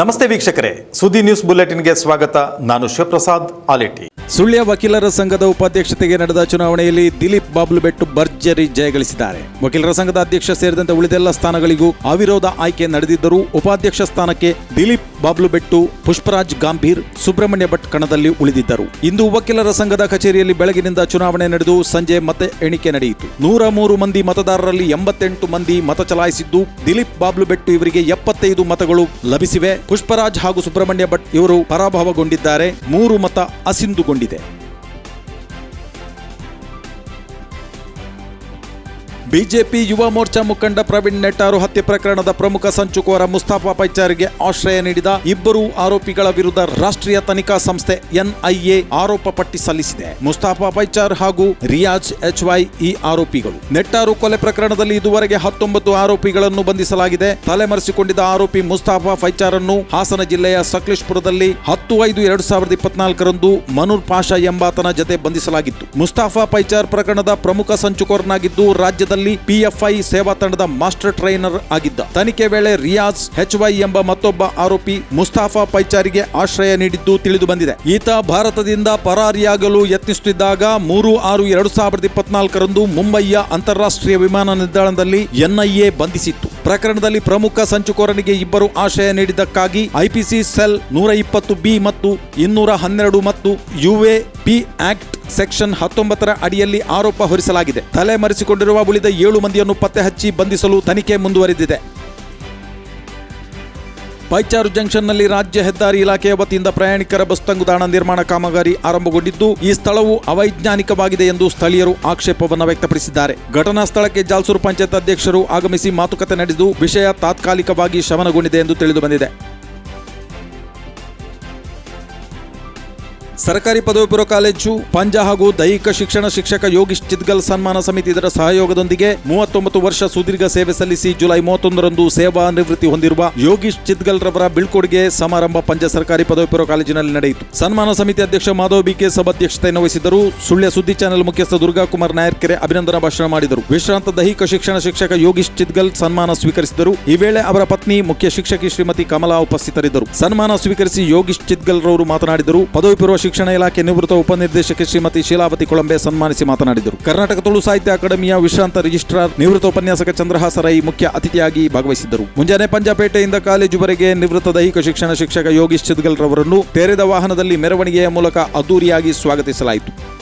ನಮಸ್ತೆ ವೀಕ್ಷಕರೇ. ಸುದ್ದಿ ನ್ಯೂಸ್ ಬುಲೆಟಿನ್ಗೆ ಸ್ವಾಗತ. ನಾನು ಶಿವಪ್ರಸಾದ್ ಆಲೇಟಿ. ಸುಳ್ಯ ವಕೀಲರ ಸಂಘದ ಉಪಾಧ್ಯಕ್ಷತೆಗೆ ನಡೆದ ಚುನಾವಣೆಯಲ್ಲಿ ದಿಲೀಪ್ ಬಾಬ್ಲು ಬೆಟ್ಟು ಭರ್ಜರಿ ಜಯಗಳಿಸಿದ್ದಾರೆ. ವಕೀಲರ ಸಂಘದ ಅಧ್ಯಕ್ಷ ಸೇರಿದಂತೆ ಉಳಿದೆಲ್ಲ ಸ್ಥಾನಗಳಿಗೂ ಅವಿರೋಧ ಆಯ್ಕೆ ನಡೆದಿದ್ದರೂ ಉಪಾಧ್ಯಕ್ಷ ಸ್ಥಾನಕ್ಕೆ ದಿಲೀಪ್ ಬಾಬ್ಲು ಬೆಟ್ಟು, ಪುಷ್ಪರಾಜ್ ಗಾಂಭೀರ್, ಸುಬ್ರಹ್ಮಣ್ಯ ಭಟ್ ಕಣದಲ್ಲಿ ಉಳಿದಿದ್ದರು. ಇಂದು ವಕೀಲರ ಸಂಘದ ಕಚೇರಿಯಲ್ಲಿ ಬೆಳಗಿನಿಂದ ಚುನಾವಣೆ ನಡೆದು ಸಂಜೆ ಮತ ಎಣಿಕೆ ನಡೆಯಿತು. ನೂರ ಮೂರು ಮಂದಿ ಮತದಾರರಲ್ಲಿ ಎಂಬತ್ತೆಂಟು ಮಂದಿ ಮತ ಚಲಾಯಿಸಿದ್ದು ದಿಲೀಪ್ ಬಾಬ್ಲು ಬೆಟ್ಟು ಇವರಿಗೆ ಎಪ್ಪತ್ತೈದು ಮತಗಳು ಲಭಿಸಿವೆ. ಪುಷ್ಪರಾಜ್ ಹಾಗೂ ಸುಬ್ರಹ್ಮಣ್ಯ ಭಟ್ ಇವರು ಪರಾಭವಗೊಂಡಿದ್ದಾರೆ. ಮೂರು ಮತ ಅಸಿಂದುಗೊಂಡಿದೆ ಬಿಜೆಪಿ ಯುವ ಮೋರ್ಚಾ ಮುಖಂಡ ಪ್ರವೀಣ್ ನೆಟ್ಟಾರು ಹತ್ಯೆ ಪ್ರಕರಣದ ಪ್ರಮುಖ ಸಂಚುಕೋರ ಮುಸ್ತಾಫಾ ಪೈಚಾರಿಗೆ ಆಶ್ರಯ ನೀಡಿದ ಇಬ್ಬರು ಆರೋಪಿಗಳ ವಿರುದ್ಧ ರಾಷ್ಟ್ರೀಯ ತನಿಖಾ ಸಂಸ್ಥೆ ಎನ್ಐಎ ಆರೋಪ ಪಟ್ಟಿ ಸಲ್ಲಿಸಿದೆ. ಮುಸ್ತಾಫಾ ಪೈಚಾರ್ ಹಾಗೂ ರಿಯಾಜ್ ಎಚ್ವೈ ಈ ಆರೋಪಿಗಳು. ನೆಟ್ಟಾರು ಕೊಲೆ ಪ್ರಕರಣದಲ್ಲಿ ಇದುವರೆಗೆ ಹತ್ತೊಂಬತ್ತು ಆರೋಪಿಗಳನ್ನು ಬಂಧಿಸಲಾಗಿದೆ. ತಲೆಮರೆಸಿಕೊಂಡಿದ್ದ ಆರೋಪಿ ಮುಸ್ತಾಫಾ ಫೈಚಾರ್ ಅನ್ನು ಹಾಸನ ಜಿಲ್ಲೆಯ ಸಕಲೇಶ್ಪುರದಲ್ಲಿ ಹತ್ತು ಐದು ಎರಡು ಸಾವಿರದ ಇಪ್ಪತ್ನಾಲ್ಕರಂದು ಮನೂರ್ ಪಾಷಾ ಎಂಬಾತನ ಜತೆ ಬಂಧಿಸಲಾಗಿತ್ತು. ಮುಸ್ತಾಫಾ ಪೈಚಾರ್ ಪ್ರಕರಣದ ಪ್ರಮುಖ ಸಂಚುಕೋರನಾಗಿದ್ದು ರಾಜ್ಯದಲ್ಲಿ ಪಿಎಫ್ಐ ಸೇವಾ ತಂಡದ ಮಾಸ್ಟರ್ ಟ್ರೈನರ್ ಆಗಿದ್ದ. ತನಿಖೆ ವೇಳೆ ರಿಯಾಜ್ ಎಚ್ವೈ ಎಂಬ ಮತ್ತೊಬ್ಬ ಆರೋಪಿ ಮುಸ್ತಾಫಾ ಪೈಚಾರಿಗೆ ಆಶ್ರಯ ನೀಡಿದ್ದು ತಿಳಿದು ಬಂದಿದೆ. ಈತ ಭಾರತದಿಂದ ಪರಾರಿಯಾಗಲು ಯತ್ನಿಸುತ್ತಿದ್ದಾಗ ಮೂರು ಆರು ಎರಡು ಸಾವಿರದ ಇಪ್ಪತ್ನಾಲ್ಕರಂದು ಮುಂಬಯಿಯ ಅಂತಾರಾಷ್ಟ್ರೀಯ ವಿಮಾನ ನಿಲ್ದಾಣದಲ್ಲಿ ಎನ್ಐಎ ಬಂಧಿಸಿತ್ತು. ಪ್ರಕರಣದಲ್ಲಿ ಪ್ರಮುಖ ಸಂಚುಕೋರನಿಗೆ ಇಬ್ಬರು ಆಶ್ರಯ ನೀಡಿದ್ದಕ್ಕಾಗಿ ಐಪಿಸಿ ಸೆಲ್ ನೂರ ಇಪ್ಪತ್ತು ಬಿ ಮತ್ತು ಇನ್ನೂರ ಹನ್ನೆರಡು ಮತ್ತು ಯುಎ ಪಿ ಆಕ್ಟ್ ಸೆಕ್ಷನ್ ಹತ್ತೊಂಬತ್ತರ ಅಡಿಯಲ್ಲಿ ಆರೋಪ ಹೊರಿಸಲಾಗಿದೆ. ತಲೆ ಮರೆಸಿಕೊಂಡಿರುವ ಉಳಿದ ಏಳು ಮಂದಿಯನ್ನು ಪತ್ತೆ ಹಚ್ಚಿ ಬಂಧಿಸಲು ತನಿಖೆ ಮುಂದುವರೆದಿದೆ. ಬೈಚಾರು ಜಂಕ್ಷನ್ನಲ್ಲಿ ರಾಜ್ಯ ಹೆದ್ದಾರಿ ಇಲಾಖೆಯ ವತಿಯಿಂದ ಪ್ರಯಾಣಿಕರ ಬಸ್ ತಂಗುದಾಣ ನಿರ್ಮಾಣ ಕಾಮಗಾರಿ ಆರಂಭಗೊಂಡಿದ್ದು, ಈ ಸ್ಥಳವು ಅವೈಜ್ಞಾನಿಕವಾಗಿದೆ ಎಂದು ಸ್ಥಳೀಯರು ಆಕ್ಷೇಪವನ್ನು ವ್ಯಕ್ತಪಡಿಸಿದ್ದಾರೆ. ಘಟನಾ ಸ್ಥಳಕ್ಕೆ ಜಾಲ್ಸೂರು ಪಂಚಾಯತ್ ಅಧ್ಯಕ್ಷರು ಆಗಮಿಸಿ ಮಾತುಕತೆ ನಡೆದು ವಿಷಯ ತಾತ್ಕಾಲಿಕವಾಗಿ ಶಮನಗೊಂಡಿದೆ ಎಂದು ತಿಳಿದು ಸರ್ಕಾರಿ ಪದವಿ ಪೂರ್ವ ಕಾಲೇಜು, ಪಂಜ ಹಾಗೂ ದೈಹಿಕ ಶಿಕ್ಷಣ ಶಿಕ್ಷಕ ಯೋಗೀಶ್ ಚಿದ್ಗಲ್ ಸನ್ಮಾನ ಸಮಿತಿ ಇದರ ಸಹಯೋಗದೊಂದಿಗೆ ಮೂವತ್ತೊಂಬತ್ತು ವರ್ಷ ಸುದೀರ್ಘ ಸೇವೆ ಸಲ್ಲಿಸಿ ಜುಲೈ ಮೂವತ್ತೊಂದರಂದು ಸೇವಾ ನಿವೃತ್ತಿ ಹೊಂದಿರುವ ಯೋಗೀಶ್ ಚಿದ್ಗಲ್ ರವರ ಬೀಳ್ಕೊಡುಗೆ ಸಮಾರಂಭ ಪಂಜ ಸರ್ಕಾರಿ ಪದವಿ ಪೂರ್ವ ಕಾಲೇಜಿನಲ್ಲಿ ನಡೆಯಿತು. ಸನ್ಮಾನ ಸಮಿತಿ ಅಧ್ಯಕ್ಷ ಮಾಧವ್ ಬಿಕೆ ಸಭಾಧ್ಯಕ್ಷತೆಯನ್ನು ವಹಿಸಿದ್ದರು. ಸುಳ್ಯ ಸುದ್ದಿ ಚಾನೆಲ್ ಮುಖ್ಯಸ್ಥ ದುರ್ಗಾ ಕುಮಾರ್ ನಾಯರ್ಕೆರೆ ಅಭಿನಂದನಾ ಭಾಷಣ ಮಾಡಿದರು. ವಿಶ್ರಾಂತ ದೈಹಿಕ ಶಿಕ್ಷಣ ಶಿಕ್ಷಕ ಯೋಗೀಶ್ ಚಿದ್ಗಲ್ ಸನ್ಮಾನ ಸ್ವೀಕರಿಸಿದರು ಈ ವೇಳೆ ಅವರ ಪತ್ನಿ ಮುಖ್ಯ ಶಿಕ್ಷಕಿ ಶ್ರೀಮತಿ ಕಮಲಾ ಉಪಸ್ಥಿತರಿದ್ದರು. ಸನ್ಮಾನ ಸ್ವೀಕರಿಸಿ ಯೋಗೀಶ್ ಚಿದ್ಗಲ್ ರವರು ಮಾತನಾಡಿದರು. ಪದವಿ ಪೂರ್ವ ಇಲಾಖೆ ನಿವೃತ್ತ ಉಪನಿರ್ದೇಶಕಿ ಶ್ರೀಮತಿ ಶೀಲಾವತಿ ಕೊಳಂಬೆ ಸನ್ಮಾನಿಸಿ ಮಾತನಾಡಿದರು. ಕರ್ನಾಟಕ ತುಳು ಸಾಹಿತ್ಯ ಅಕಾಡೆಮಿಯ ವಿಶ್ರಾಂತ ರಿಜಿಸ್ಟ್ರಾರ್ ನಿವೃತ್ತ ಉಪನ್ಯಾಸಕ ಚಂದ್ರಹಾಸ ರೈ ಮುಖ್ಯ ಅತಿಥಿಯಾಗಿ ಭಾಗವಹಿಸಿದ್ದರು. ಮುಂಜಾನೆ ಪಂಜಾಪೇಟೆಯಿಂದ ಕಾಲೇಜುವರೆಗೆ ನಿವೃತ್ತ ದೈಹಿಕ ಶಿಕ್ಷಣ ಶಿಕ್ಷಕ ಯೋಗೀಶ್ ಚಿದ್ಗಲ್ ರವರನ್ನು ತೆರೆದ ವಾಹನದಲ್ಲಿ ಮೆರವಣಿಗೆಯ ಮೂಲಕ ಅದ್ದೂರಿಯಾಗಿ ಸ್ವಾಗತಿಸಲಾಯಿತು.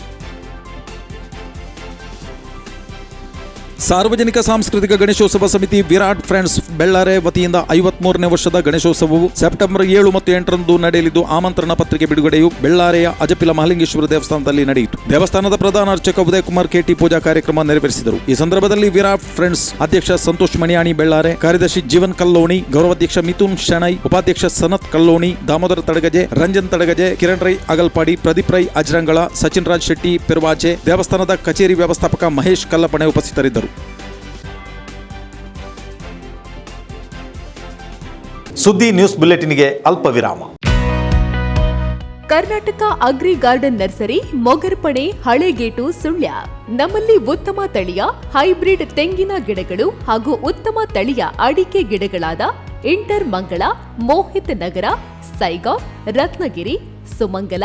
ಸಾರ್ವಜನಿಕ ಸಾಂಸ್ಕೃತಿಕ ಗಣೇಶೋತ್ಸವ ಸಮಿತಿ ವಿರಾಟ್ ಫ್ರೆಂಡ್ಸ್ ಬೆಳ್ಳಾರೆ ವತಿಯಿಂದ ಐವತ್ಮೂರನೇ ವರ್ಷದ ಗಣೇಶೋತ್ಸವವು ಸೆಪ್ಟೆಂಬರ್ ಏಳು ಮತ್ತು ಎಂಟರಂದು ನಡೆಯಲಿದ್ದು, ಆಮಂತ್ರಣ ಪತ್ರಿಕೆ ಬಿಡುಗಡೆಯು ಬೆಳ್ಳಾರೆಯ ಅಜಪಿಲ ಮಹಲಿಂಗೇಶ್ವರ ದೇವಸ್ಥಾನದಲ್ಲಿ ನಡೆಯಿತು. ದೇವಸ್ಥಾನದ ಪ್ರಧಾನ ಅರ್ಚಕ ಉದಯ್ ಕುಮಾರ್ ಕೆಟಿ ಪೂಜಾ ಕಾರ್ಯಕ್ರಮ ನೆರವೇರಿಸಿದರು. ಈ ಸಂದರ್ಭದಲ್ಲಿ ವಿರಾಟ್ ಫ್ರೆಂಡ್ಸ್ ಅಧ್ಯಕ್ಷ ಸಂತೋಷ್ ಮಣಿಯಾಣಿ ಬೆಳ್ಳಾರೆ, ಕಾರ್ಯದರ್ಶಿ ಜೀವನ್ ಕಲ್ಲೋಣಿ ಗೌರವಾಧ್ಯಕ್ಷ ಮಿಥುನ್ ಶೆಣೈ, ಉಪಾಧ್ಯಕ್ಷ ಸನತ್ ಕಲ್ಲೋಣಿ, ದಾಮೋದರ ತಡಗಜೆ, ರಂಜನ್ ತಡಗಜೆ, ಕಿರಣ್ ರೈ ಅಗಲ್ಪಾಡಿ, ಪ್ರದೀಪ್ ರೈ ಅಜ್ರಂಗಳ ಸಚಿನ್ ರಾಜ್ ಶೆಟ್ಟಿ, ಪೆರ್ವಾಚೆ, ದೇವಸ್ಥಾನದ ಕಚೇರಿ ವ್ಯವಸ್ಥಾಪಕ ಮಹೇಶ್ ಕಲ್ಲಪಣೆ ಉಪಸ್ಥಿತರಿದ್ದರು. ಸುದ್ದಿ ನ್ಯೂಸ್ ಬುಲೆಟಿನ್ಗೆ ಅಲ್ಪ ವಿರಾಮ Karnataka agri garden nursery Mogarpane Halegate, Sullia. ನಮ್ಮಲ್ಲಿ ಉತ್ತಮ ತಳಿಯ, ಹೈಬ್ರಿಡ್ ತೆಂಗಿನ ಗಿಡಗಳು ಹಾಗೂ ಉತ್ತಮ ತಳಿಯ ಅಡಿಕೆ ಗಿಡಗಳಾದ ಇಂಟರ್ ಮಂಗಳ, ಮೋಹಿತ್ ನಗರ ಸೈಗಾಫ್ ರತ್ನಗಿರಿ, ಸುಮಂಗಲ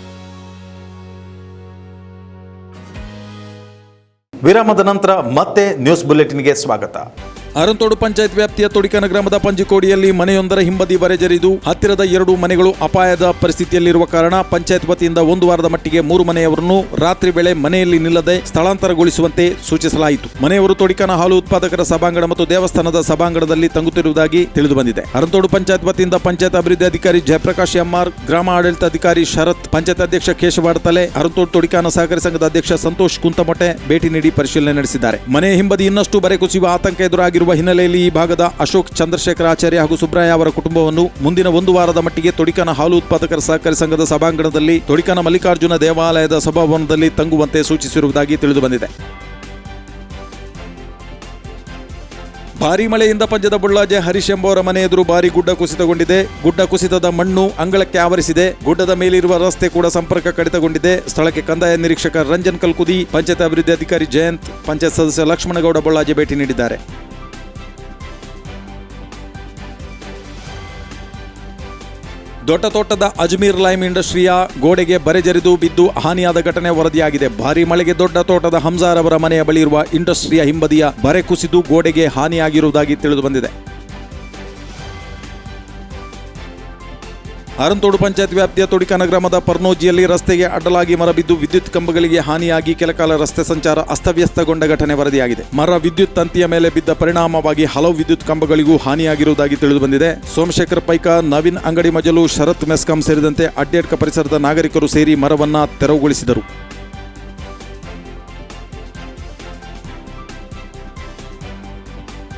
ವಿರಾಮದ ನಂತರ ಮತ್ತೆ ನ್ಯೂಸ್ ಬುಲೆಟಿನ್ಗೆ ಸ್ವಾಗತ. ಅರಂತೋಡು ಪಂಚಾಯತ್ ವ್ಯಾಪ್ತಿಯ ತೊಡಿಕನ ಗ್ರಾಮದ ಪಂಜಿಕೋಡಿಯಲ್ಲಿ ಮನೆಯೊಂದರ ಹಿಂಬದಿ ಬರೆಜರಿದು ಹತ್ತಿರದ ಎರಡು ಮನೆಗಳು ಅಪಾಯದ ಪರಿಸ್ಥಿತಿಯಲ್ಲಿರುವ ಕಾರಣ ಪಂಚಾಯತ್ ವತಿಯಿಂದ ಒಂದು ವಾರದ ಮಟ್ಟಿಗೆ ಮೂರು ಮನೆಯವರನ್ನು ರಾತ್ರಿ ವೇಳೆ ಮನೆಯಲ್ಲಿ ನಿಲ್ಲದೆ ಸ್ಥಳಾಂತರಗೊಳಿಸುವಂತೆ ಸೂಚಿಸಲಾಯಿತು. ಮನೆಯವರು ತೊಡಿಕನ ಹಾಲು ಉತ್ಪಾದಕರ ಸಭಾಂಗಣ ಮತ್ತು ದೇವಸ್ಥಾನದ ಸಭಾಂಗಣದಲ್ಲಿ ತಂಗುತ್ತಿರುವುದಾಗಿ ತಿಳಿದು ಬಂದಿದೆ ಅರಂತೋಡು ಪಂಚಾಯತ್ ವತಿಯಿಂದ ಪಂಚಾಯತ್ ಅಭಿವೃದ್ಧಿ ಅಧಿಕಾರಿ ಜಯಪ್ರಕಾಶ್ ಎಂಆರ್, ಗ್ರಾಮ ಆಡಳಿತ ಅಧಿಕಾರಿ ಶರತ್, ಪಂಚಾಯತ್ ಅಧ್ಯಕ್ಷ ಕೇಶವಾಡತಲೆ ಅರಂತೋಡು ತೊಡಿಕಾನ ಸಹಕಾರಿ ಸಂಘದ ಅಧ್ಯಕ್ಷ ಸಂತೋಷ್ ಕುಂತಮೊಟೆ ಭೇಟಿ ನೀಡಿ ಪರಿಶೀಲನೆ ನಡೆಸಿದ್ದಾರೆ. ಮನೆ ಹಿಂಬದಿ ಇನ್ನಷ್ಟು ಬರೆ ಕುಸಿಯುವ ಆತಂಕ ಎದುರಾಗಿರುವ ಹಿನ್ನೆಲೆಯಲ್ಲಿ ಈ ಭಾಗದ ಅಶೋಕ್ ಚಂದ್ರಶೇಖರ ಆಚಾರ್ಯ ಹಾಗೂ ಸುಬ್ರಾಯ ಅವರ ಕುಟುಂಬವನ್ನು ಮುಂದಿನ ಒಂದು ವಾರದ ಮಟ್ಟಿಗೆ ತೊಡಿಕನ ಹಾಲು ಉತ್ಪಾದಕರ ಸಹಕಾರಿ ಸಂಘದ ಸಭಾಂಗಣದಲ್ಲಿ, ತೊಡಿಕನ ಮಲ್ಲಿಕಾರ್ಜುನ ದೇವಾಲಯದ ಸಭಾಭವನದಲ್ಲಿ ತಂಗುವಂತೆ ಸೂಚಿಸಿರುವುದಾಗಿ ತಿಳಿದು ಭಾರಿ ಮಳೆಯಿಂದ ಪಂಜದ ಬುಳ್ಳಾಜೆ ಹರೀಶ್ ಎಂಬುವರ ಮನೆ ಎದುರು ಭಾರಿ ಗುಡ್ಡ ಕುಸಿತಗೊಂಡಿದೆ. ಗುಡ್ಡ ಕುಸಿತದ ಮಣ್ಣು ಅಂಗಳಕ್ಕೆ ಆವರಿಸಿದೆ. ಗುಡ್ಡದ ಮೇಲಿರುವ ರಸ್ತೆ ಕೂಡ ಸಂಪರ್ಕ ಕಡಿತಗೊಂಡಿದೆ. ಸ್ಥಳಕ್ಕೆ ಕಂದಾಯ ನಿರೀಕ್ಷಕ ರಂಜನ್ ಕಲ್ಕುದಿ, ಪಂಚಾಯತ್ ಅಭಿವೃದ್ಧಿ ಅಧಿಕಾರಿ ಜಯಂತ್, ಪಂಚಾಯತ್ ಸದಸ್ಯ ಲಕ್ಷ್ಮಣಗೌಡ ಬೊಳ್ಳಾಜೆ ಭೇಟಿ ನೀಡಿದ್ದಾರೆ. ದೊಡ್ಡ ತೋಟದ ಅಜ್ಮೀರ್ ಲೈಮ್ ಇಂಡಸ್ಟ್ರಿಯ ಗೋಡೆಗೆ ಬರೆಜರಿದು ಬಿದ್ದು ಹಾನಿಯಾದ ಘಟನೆ ವರದಿಯಾಗಿದೆ. ಭಾರಿ ಮಳೆಗೆ ದೊಡ್ಡ ತೋಟದ ಹಂಸಾರ್ ಅವರ ಮನೆಯ ಬಳಿ ಇರುವ ಇಂಡಸ್ಟ್ರಿಯ ಹಿಂಬದಿಯ ಬರೆ ಕುಸಿದು ಗೋಡೆಗೆ ಹಾನಿಯಾಗಿರುವುದಾಗಿ ತಿಳಿದು ಅರಂತೋಡು ಪಂಚಾಯತ್ ವ್ಯಾಪ್ತಿಯ ತೊಡಿಕನ ಗ್ರಾಮದ ಪರ್ನೋಜಿಯಲ್ಲಿ ರಸ್ತೆಗೆ ಅಡ್ಡಲಾಗಿ ಮರ ಬಿದ್ದು ವಿದ್ಯುತ್ ಕಂಬಗಳಿಗೆ ಹಾನಿಯಾಗಿ ಕೆಲಕಾಲ ರಸ್ತೆ ಸಂಚಾರ ಅಸ್ತವ್ಯಸ್ತಗೊಂಡ ಘಟನೆ ವರದಿಯಾಗಿದೆ. ಮರ ವಿದ್ಯುತ್ ತಂತಿಯ ಮೇಲೆ ಬಿದ್ದ ಪರಿಣಾಮವಾಗಿ ಹಲವು ವಿದ್ಯುತ್ ಕಂಬಗಳಿಗೂ ಹಾನಿಯಾಗಿರುವುದಾಗಿ ತಿಳಿದುಬಂದಿದೆ. ಸೋಮಶೇಖರ್ ಪೈಕ, ನವೀನ್ ಅಂಗಡಿ ಮಜಲು, ಶರತ್ ಮೆಸ್ಕಾಂ ಸೇರಿದಂತೆ ಅಡ್ಡೇಡ್ಕ ಪರಿಸರದ ನಾಗರಿಕರು ಸೇರಿ ಮರವನ್ನ ತೆರವುಗೊಳಿಸಿದರು.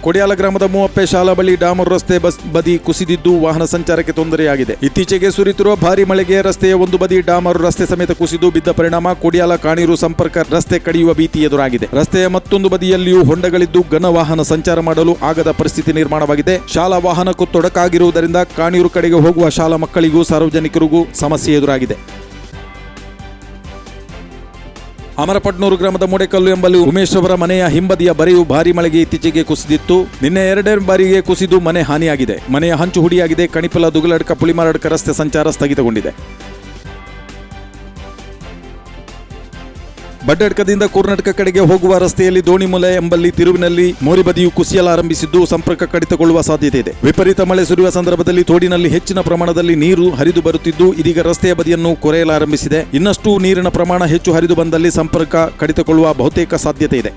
ಕೊಡಿಯಾಲ ಗ್ರಾಮದ ಮೂವಪ್ಪೆ ಶಾಲಾ ಬಳಿ ಡಾಮರ್ ರಸ್ತೆ ಬಸ್ ಬದಿ ಕುಸಿದಿದ್ದು ವಾಹನ ಸಂಚಾರಕ್ಕೆ ತೊಂದರೆಯಾಗಿದೆ. ಇತ್ತೀಚೆಗೆ ಸುರಿತಿರುವ ಭಾರಿ ಮಳೆಗೆ ರಸ್ತೆಯ ಒಂದು ಬದಿ ಡಾಮರ್ ರಸ್ತೆ ಸಮೇತ ಕುಸಿದು ಬಿದ್ದ ಪರಿಣಾಮ ಕೊಡಿಯಾಲ ಕಾಣೀರು ಸಂಪರ್ಕ ರಸ್ತೆ ಕಡಿಯುವ ಭೀತಿ ಎದುರಾಗಿದೆ. ರಸ್ತೆಯ ಮತ್ತೊಂದು ಬದಿಯಲ್ಲಿಯೂ ಹೊಂಡಗಳಿದ್ದು ಘನ ವಾಹನ ಸಂಚಾರ ಮಾಡಲು ಆಗದ ಪರಿಸ್ಥಿತಿ ನಿರ್ಮಾಣವಾಗಿದೆ. ಶಾಲಾ ವಾಹನಕ್ಕೂ ತೊಡಕಾಗಿರುವುದರಿಂದ ಕಾಣೀರು ಕಡೆಗೆ ಹೋಗುವ ಶಾಲಾ ಮಕ್ಕಳಿಗೂ ಸಾರ್ವಜನಿಕರಿಗೂ ಸಮಸ್ಯೆ ಎದುರಾಗಿದೆ. ಅಮರಪಟ್ನೂರು ಗ್ರಾಮದ ಮೂಡೆಕಲ್ಲು ಎಂಬಲ್ಲಿ ಉಮೇಶ್ ಅವರ ಮನೆಯ ಹಿಂಬದಿಯ ಬರೆಯು ಭಾರಿ ಮಳೆಗೆ ಇತ್ತೀಚೆಗೆ ಕುಸಿದಿತ್ತು. ನಿನ್ನೆ ಎರಡೇ ಬಾರಿಗೆ ಕುಸಿದು ಮನೆ ಹಾನಿಯಾಗಿದೆ. ಮನೆಯ ಹಂಚು ಹುಡಿಯಾಗಿದೆ. ಕಣಿಪಲ ದುಗಲಡ್ಕ ಪುಳಿಮಾರಡ್ಕ ರಸ್ತೆ ಸಂಚಾರ ಸ್ಥಗಿತಗೊಂಡಿದೆ. ಬಡ್ಡಡ್ಕದಿಂದ ಕರ್ನಾಟಕ ಕಡೆಗೆ ಹೋಗುವ ರಸ್ತೆಯಲ್ಲಿ ದೋಣಿಮೂಲೆ ಎಂಬಲ್ಲಿ ತಿರುವಿನಲ್ಲಿ ಮೋರಿ ಬದಿಯು ಕುಸಿಯಲಾರಂಭಿಸಿದ್ದು ಸಂಪರ್ಕ ಕಡಿತಗೊಳ್ಳುವ ಸಾಧ್ಯತೆ ಇದೆ. ವಿಪರೀತ ಮಳೆ ಸುರಿಯುವ ಸಂದರ್ಭದಲ್ಲಿ ತೋಡಿನಲ್ಲಿ ಹೆಚ್ಚಿನ ಪ್ರಮಾಣದಲ್ಲಿ ನೀರು ಹರಿದು ಬರುತ್ತಿದ್ದು, ಇದೀಗ ರಸ್ತೆಯ ಬದಿಯನ್ನು ಕೊರೆಯಲಾರಂಭಿಸಿದೆ. ಇನ್ನಷ್ಟು ನೀರಿನ ಪ್ರಮಾಣ ಹೆಚ್ಚು ಹರಿದು ಬಂದಲ್ಲಿ ಸಂಪರ್ಕ ಕಡಿತಗೊಳ್ಳುವ ಬಹುತೇಕ ಸಾಧ್ಯತೆ ಇದೆ.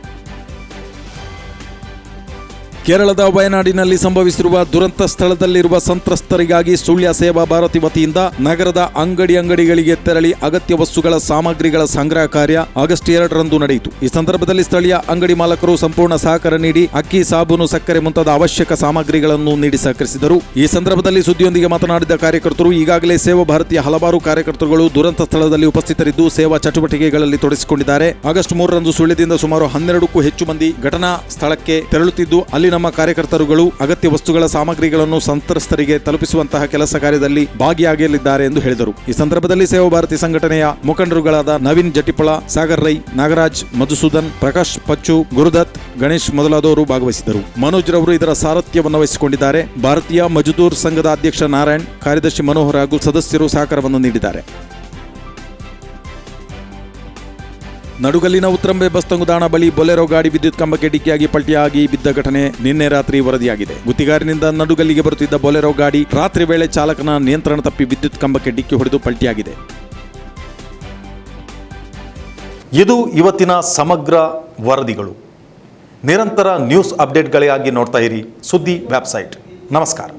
ಕೇರಳದ ವಯನಾಡಿನಲ್ಲಿ ಸಂಭವಿಸಿರುವ ದುರಂತ ಸ್ಥಳದಲ್ಲಿರುವ ಸಂತ್ರಸ್ತರಿಗಾಗಿ ಸುಳ್ಯ ಸೇವಾ ಭಾರತಿ ವತಿಯಿಂದ ನಗರದ ಅಂಗಡಿ ಅಂಗಡಿಗಳಿಗೆ ತೆರಳಿ ಅಗತ್ಯ ವಸ್ತುಗಳ ಸಾಮಗ್ರಿಗಳ ಸಂಗ್ರಹ ಕಾರ್ಯ ಆಗಸ್ಟ್ ಎರಡರಂದು ನಡೆಯಿತು. ಈ ಸಂದರ್ಭದಲ್ಲಿ ಸ್ಥಳೀಯ ಅಂಗಡಿ ಮಾಲಕರು ಸಂಪೂರ್ಣ ಸಹಕಾರ ನೀಡಿ ಅಕ್ಕಿ, ಸಾಬೂನು, ಸಕ್ಕರೆ ಮುಂತಾದ ಅವಶ್ಯಕ ಸಾಮಗ್ರಿಗಳನ್ನು ನೀಡಿ ಸಹಕರಿಸಿದರು. ಈ ಸಂದರ್ಭದಲ್ಲಿ ಸುದ್ದಿಯೊಂದಿಗೆ ಮಾತನಾಡಿದ ಕಾರ್ಯಕರ್ತರು, ಈಗಾಗಲೇ ಸೇವಾ ಭಾರತೀಯ ಹಲವಾರು ಕಾರ್ಯಕರ್ತರುಗಳು ದುರಂತ ಸ್ಥಳದಲ್ಲಿ ಉಪಸ್ಥಿತರಿದ್ದು ಸೇವಾ ಚಟುವಟಿಕೆಗಳಲ್ಲಿ ತೊಡಗಿಸಿಕೊಂಡಿದ್ದಾರೆ. ಆಗಸ್ಟ್ ಮೂರರಂದು ಸುಳ್ಯದಿಂದ ಸುಮಾರು ಹನ್ನೆರಡಕ್ಕೂ ಹೆಚ್ಚು ಮಂದಿ ಘಟನಾ ಸ್ಥಳಕ್ಕೆ ತೆರಳುತ್ತಿದ್ದು ಅಲ್ಲಿ ನಮ್ಮ ಕಾರ್ಯಕರ್ತರುಗಳು ಅಗತ್ಯ ವಸ್ತುಗಳ ಸಾಮಗ್ರಿಗಳನ್ನು ಸಂತ್ರಸ್ತರಿಗೆ ತಲುಪಿಸುವಂತಹ ಕೆಲಸ ಕಾರ್ಯದಲ್ಲಿ ಭಾಗಿಯಾಗಲಿದ್ದಾರೆ ಎಂದು ಹೇಳಿದರು. ಈ ಸಂದರ್ಭದಲ್ಲಿ ಸೇವಾ ಭಾರತಿ ಸಂಘಟನೆಯ ಮುಖಂಡರುಗಳಾದ ನವೀನ್ ಜಟಿಪಳ, ಸಾಗರ್ ರೈ, ನಾಗರಾಜ್, ಮಧುಸೂದನ್, ಪ್ರಕಾಶ್ ಪಚ್ಚು, ಗುರುದತ್, ಗಣೇಶ್ ಮೊದಲಾದವರು ಭಾಗವಹಿಸಿದರು ಮನೋಜ್ ರವರು ಇದರ ಸಾರಥ್ಯವನ್ನು ವಹಿಸಿಕೊಂಡಿದ್ದಾರೆ. ಭಾರತೀಯ ಮಜದೂರ್ ಸಂಘದ ಅಧ್ಯಕ್ಷ ನಾರಾಯಣ್, ಕಾರ್ಯದರ್ಶಿ ಮನೋಹರ್ ಹಾಗೂ ಸದಸ್ಯರು ಸಹಕಾರವನ್ನು ನೀಡಿದ್ದಾರೆ. ನಡುಗಲ್ಲಿನ ಉತ್ತರಂಬೆ ಬಸ್ ತಂಗುದಾಣ ಬಳಿ ಬೊಲೆರೋ ಗಾಡಿ ವಿದ್ಯುತ್ ಕಂಬಕ್ಕೆ ಡಿಕ್ಕಿಯಾಗಿ ಪಲ್ಟಿಯಾಗಿ ಬಿದ್ದ ಘಟನೆ ನಿನ್ನೆ ರಾತ್ರಿ ವರದಿಯಾಗಿದೆ. ಗುತ್ತಿಗಾರಿನಿಂದ ನಡುಗಲ್ಲಿಗೆ ಬರುತ್ತಿದ್ದ ಬೊಲೆರೋ ಗಾಡಿ ರಾತ್ರಿ ವೇಳೆ ಚಾಲಕನ ನಿಯಂತ್ರಣ ತಪ್ಪಿ ವಿದ್ಯುತ್ ಕಂಬಕ್ಕೆ ಡಿಕ್ಕಿ ಹೊಡೆದು ಪಲ್ಟಿಯಾಗಿದೆ. ಇದು ಇವತ್ತಿನ ಸಮಗ್ರ ವರದಿಗಳು. ನಿರಂತರ ನ್ಯೂಸ್ ಅಪ್ಡೇಟ್ಗಳಿಗಾಗಿ ನೋಡ್ತಾ ಇರಿ ಸುದ್ದಿ ವೆಬ್ಸೈಟ್. ನಮಸ್ಕಾರ.